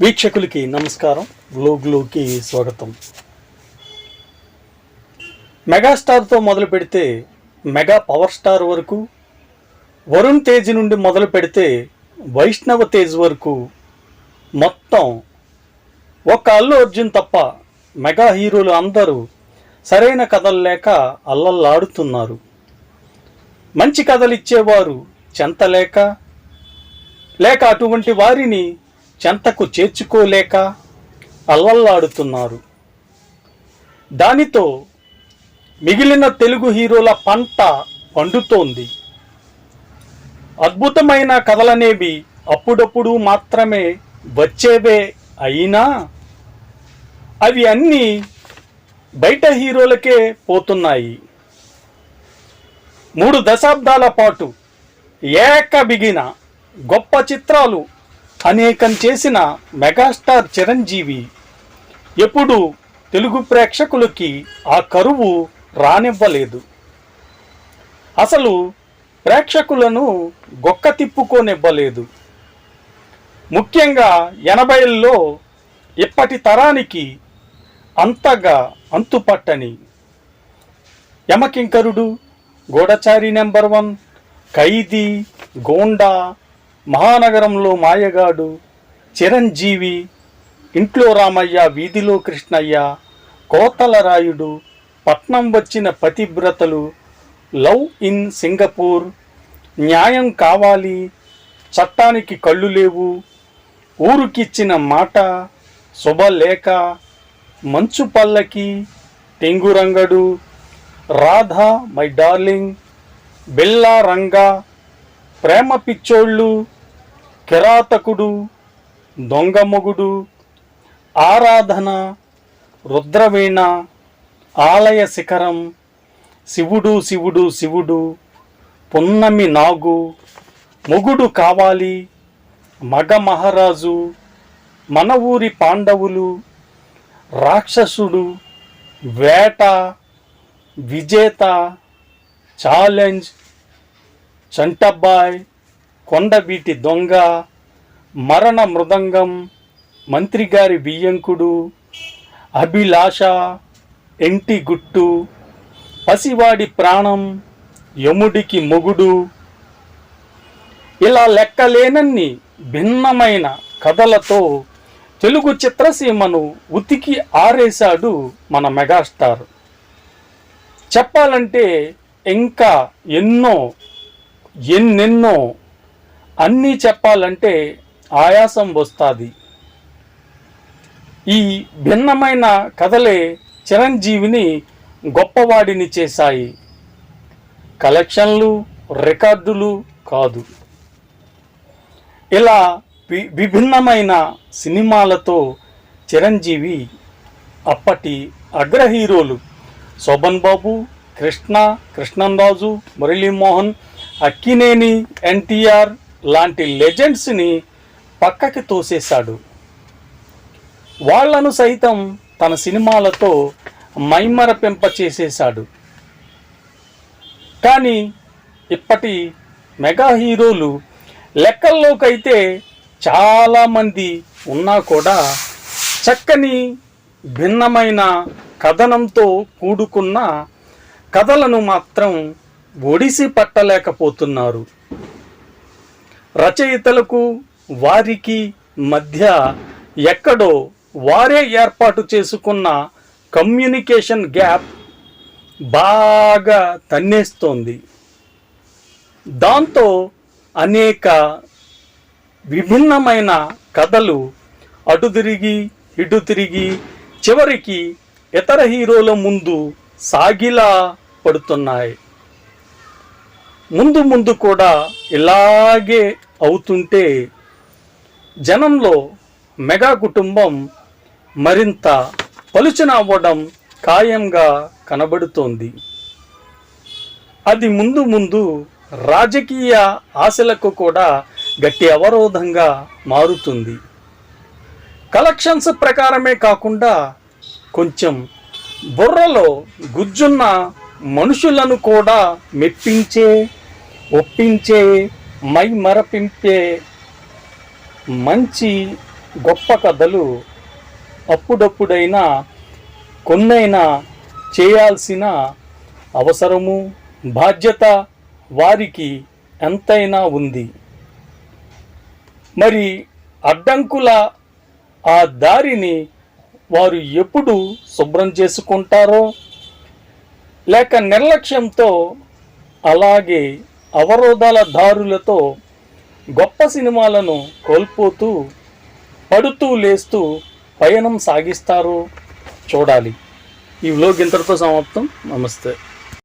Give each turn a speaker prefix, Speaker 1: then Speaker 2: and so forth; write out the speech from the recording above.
Speaker 1: వీక్షకులకి నమస్కారం. వ్లోగ్లోకి స్వాగతం. మెగాస్టార్తో మొదలు పెడితే మెగా పవర్ స్టార్ వరకు వరుణ్ తేజ్ నుండి మొదలు పెడితే వైష్ణవ తేజ్ వరకు మొత్తం ఒక్క అల్లు అర్జున్ తప్ప మెగా హీరోలు అందరూ సరైన కథలు లేక అల్లల్లాడుతున్నారు. మంచి కథలు ఇచ్చేవారు చెంతలేక లేక అటువంటి వారిని చెంతకు చేర్చుకోలేక అల్లల్లాడుతున్నారు దానితో మిగిలిన తెలుగు హీరోల పంట పండుతోంది. అద్భుతమైన కథలనేవి అప్పుడప్పుడు మాత్రమే వచ్చేవే అయినా అవి అన్నీ బయట హీరోలకే పోతున్నాయి. మూడు దశాబ్దాల పాటు ఏక బిగిన గొప్ప చిత్రాలు అనేకం చేసిన మెగాస్టార్ చిరంజీవి ఎప్పుడు తెలుగు ప్రేక్షకులకి ఆ కరువు రానివ్వలేదు. అసలు ప్రేక్షకులను గొక్క తిప్పుకోనివ్వలేదు. ముఖ్యంగా ఎనభైల్లో ఇప్పటి తరానికి అంతగా అంతుపట్టని యమకింకరుడు గూఢచారి నెంబర్ వన్ ఖైదీ గోండా మహానగరంలో మాయగాడు చిరంజీవి ఇంట్లో రామయ్య వీధిలో కృష్ణయ్య కోతల రాయుడు పట్నం వచ్చిన పతివ్రతలు లవ్ ఇన్ సింగపూర్ న్యాయం కావాలి చట్టానికి కళ్ళు లేవు ఊరుకిచ్చిన మాట శుభలేఖ మంచు పల్లకి టెంగురంగడు Radha my darling Bella Ranga ప్రేమ పిచ్చోళ్ళు కిరాతకుడు దొంగమొగుడు ఆరాధన రుద్రవీణ ఆలయ శిఖరం శివుడు శివుడు శివుడు పున్నమి నాగు మొగుడు కావాలి మగ మహారాజు మన ఊరి పాండవులు రాక్షసుడు వేట విజేత ఛాలెంజ్ చంటబ్బాయ్ కొండబీటి దొంగ మరణ మృదంగం మంత్రిగారి బియ్యంకుడు అభిలాష ఎంటి గుట్టు పసివాడి ప్రాణం యముడికి మొగుడు. ఇలా లెక్కలేనన్ని భిన్నమైన కథలతో తెలుగు చిత్రసీమను ఉతికి ఆరేశాడు మన మెగాస్టార్. చెప్పాలంటే ఇంకా ఎన్నో ఎన్నెన్నో అన్నీ చెప్పాలంటే ఆయాసం వస్తుంది. ఈ భిన్నమైన కథలే చిరంజీవిని గొప్పవాడిని చేశాయి. కలెక్షన్లు రికార్డులు కాదు. ఇలా వి విభిన్నమైన సినిమాలతో చిరంజీవి అప్పటి అగ్ర హీరోలు శోభన్ బాబు కృష్ణ కృష్ణంరాజు మురళీమోహన్ అక్కినేని ఎన్టీఆర్ లాంటి లెజెండ్స్ని పక్కకి తోసేశాడు. వాళ్ళను సైతం తన సినిమాలతో మైమరపింప చేసేశాడు. కానీ ఇప్పటి మెగా హీరోలు లెక్కల్లోకైతే చాలామంది ఉన్నా కూడా చక్కని భిన్నమైన కథనంతో కూడుకున్న కథలను మాత్రం ఒడిసి పట్టలేకపోతున్నారు. రచయితలకు వారికి మధ్య ఎక్కడో వారే ఏర్పాటు చేసుకున్న కమ్యూనికేషన్ గ్యాప్ బాగా తన్నేస్తోంది. దాంతో అనేక విభిన్నమైన కథలు అటు తిరిగి ఇటు తిరిగి చివరికి ఇతర హీరోల ముందు సాగిలా పడుతున్నాయి. ముందు ముందు కూడా ఇలాగే అవుతుంటే జనంలో మెగా కుటుంబం మరింత పలుచన అవ్వడం ఖాయంగా కనబడుతోంది. అది ముందు ముందు రాజకీయ ఆశలకు కూడా గట్టి అవరోధంగా మారుతుంది. కలెక్షన్స్ ప్రకారమే కాకుండా కొంచెం బుర్రలో గుజ్జున్న మనుషులను కూడా మెప్పించే ఒప్పించే మై మరపింపే మంచి గొప్ప కథలు అప్పుడప్పుడైనా కొన్నైనా చేయాల్సిన అవసరము బాధ్యత వారికి ఎంతైనా ఉంది. మరి అడ్డంకుల ఆ దారిని వారు ఎప్పుడు శుభ్రం చేసుకుంటారో లేక నిర్లక్ష్యంతో అలాగే అవరోధాల దారులతో గొప్ప సినిమాలను కోల్పోతూ పడుతూ లేస్తూ పయనం సాగిస్తారో చూడాలి. ఈ వ్లోగ్ ఇంతటితో సమాప్తం. నమస్తే.